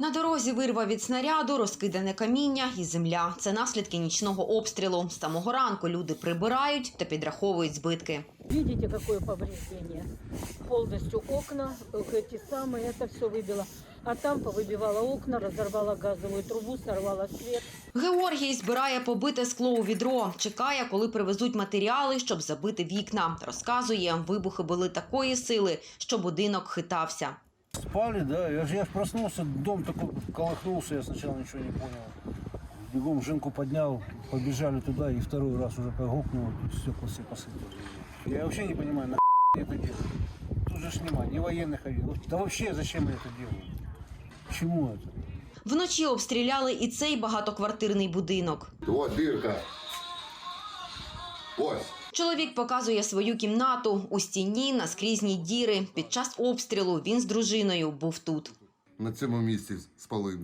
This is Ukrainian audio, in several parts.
На дорозі вирва від снаряду, розкидане каміння і земля. Це наслідки нічного обстрілу. З самого ранку люди прибирають та підраховують збитки. Видите, какое повреждение? Полностью окна, э, эти самые, это все выбило. А там повыбивала окна, разорвала газовую трубу, сорвала свет. Георгій збирає побите скло у відро. Чекає, коли привезуть матеріали, щоб забити вікна. Розказує, вибухи були такої сили, що будинок хитався. Спали, да. Я же, я ж проснулся, дом такой колыхнулся, я сначала ничего не понял. Бегом жинку поднял, побежали туда и второй раз уже погукнуло, тут стекла все посыпали. Я вообще не понимаю, на я это делаю. Тут же ж нема, ни военных, один. да вообще зачем я это делаю? К чему это? Вночі обстріляли і цей багатоквартирний будинок. От дирка. Ось. Чоловік показує свою кімнату. У стіні наскрізні діри. Під час обстрілу він з дружиною був тут. На цьому місці спали.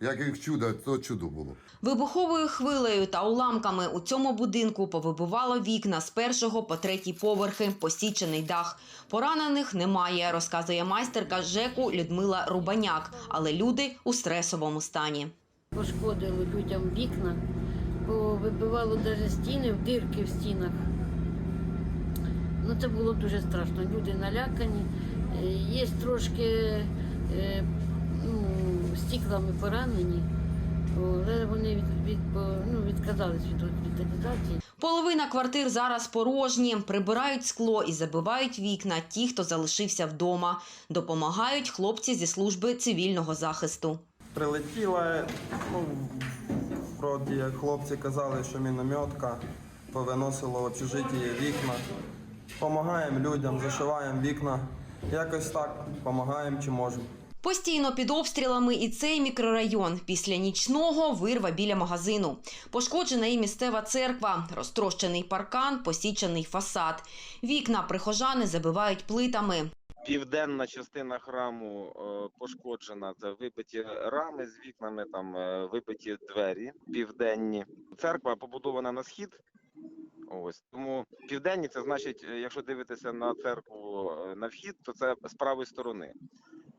Як їх чудо, то чудо було. Вибуховою хвилею та уламками у цьому будинку повибивало вікна з першого по третій поверхи, посічений дах. Поранених немає, розказує майстерка ЖЕКу Людмила Рубаняк, але люди у стресовому стані. Пошкодили людям вікна, вибивало навіть стіни, дирки в стінах. Ну, це було дуже страшно. Люди налякані. Е, Є трошки е, ну, стіклами поранені, але вони від, від, ну, відказались від госпіталізації. Половина квартир зараз порожні, прибирають скло і забивають вікна ті, хто залишився вдома. Допомагають хлопці зі служби цивільного захисту. Прилетіла, ну, як хлопці казали, що мінометка повиносила в общежитті вікна. Помагаємо людям, зашиваємо вікна. Якось так, допомагаємо чи можемо. Постійно під обстрілами і цей мікрорайон. Після нічного вирва біля магазину. Пошкоджена і місцева церква, розтрощений паркан, посічений фасад. Вікна прихожани забивають плитами. Південна частина храму е, пошкоджена. Це вибиті рами з вікнами, там е, вибиті двері південні. Церква побудована на схід. Ось тому південні це значить, е, якщо дивитися на церкву на вхід, то це з правої сторони.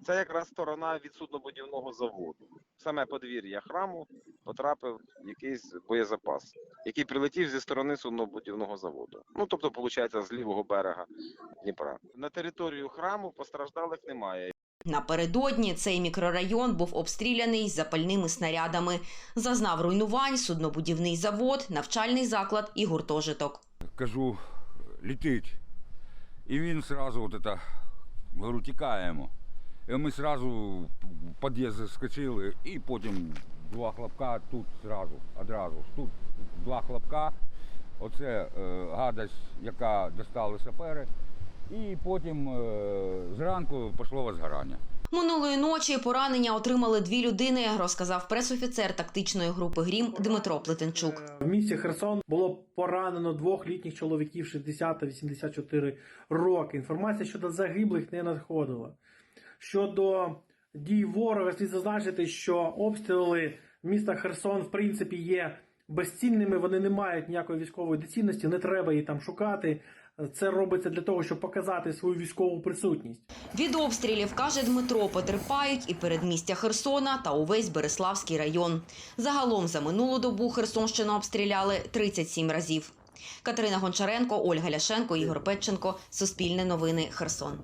Це якраз сторона від суднобудівного заводу. Саме подвір'я храму потрапив якийсь боєзапас, який прилетів зі сторони суднобудівного заводу. Ну тобто, виходить, з лівого берега Дніпра. На територію храму постраждалих немає. Напередодні цей мікрорайон був обстріляний запальними снарядами. Зазнав руйнувань суднобудівний завод, навчальний заклад і гуртожиток. кажу, летить. І він сразу от это, говорю, тікаємо. І ми сразу в під'їзд заскочили, і потім два хлопка тут сразу, одразу. Тут два хлопка. Оце е, гадость, яка достали сапери. І потім е, зранку пішло возгорання. Минулої ночі поранення отримали дві людини, розказав пресофіцер тактичної групи Грім Дмитро Плетенчук. В місті Херсон було поранено двох літніх чоловіків 60 та 84 роки. Інформація щодо загиблих не надходила. Щодо дій ворога, слід зазначити, що обстріли міста Херсон в принципі є безцінними. Вони не мають ніякої військової доцільності, не треба її там шукати. Це робиться для того, щоб показати свою військову присутність. Від обстрілів, каже Дмитро, потерпають і передмістя Херсона та увесь Береславський район. Загалом за минулу добу Херсонщину обстріляли 37 разів. Катерина Гончаренко, Ольга Ляшенко, Ігор Петченко. Суспільне новини Херсон.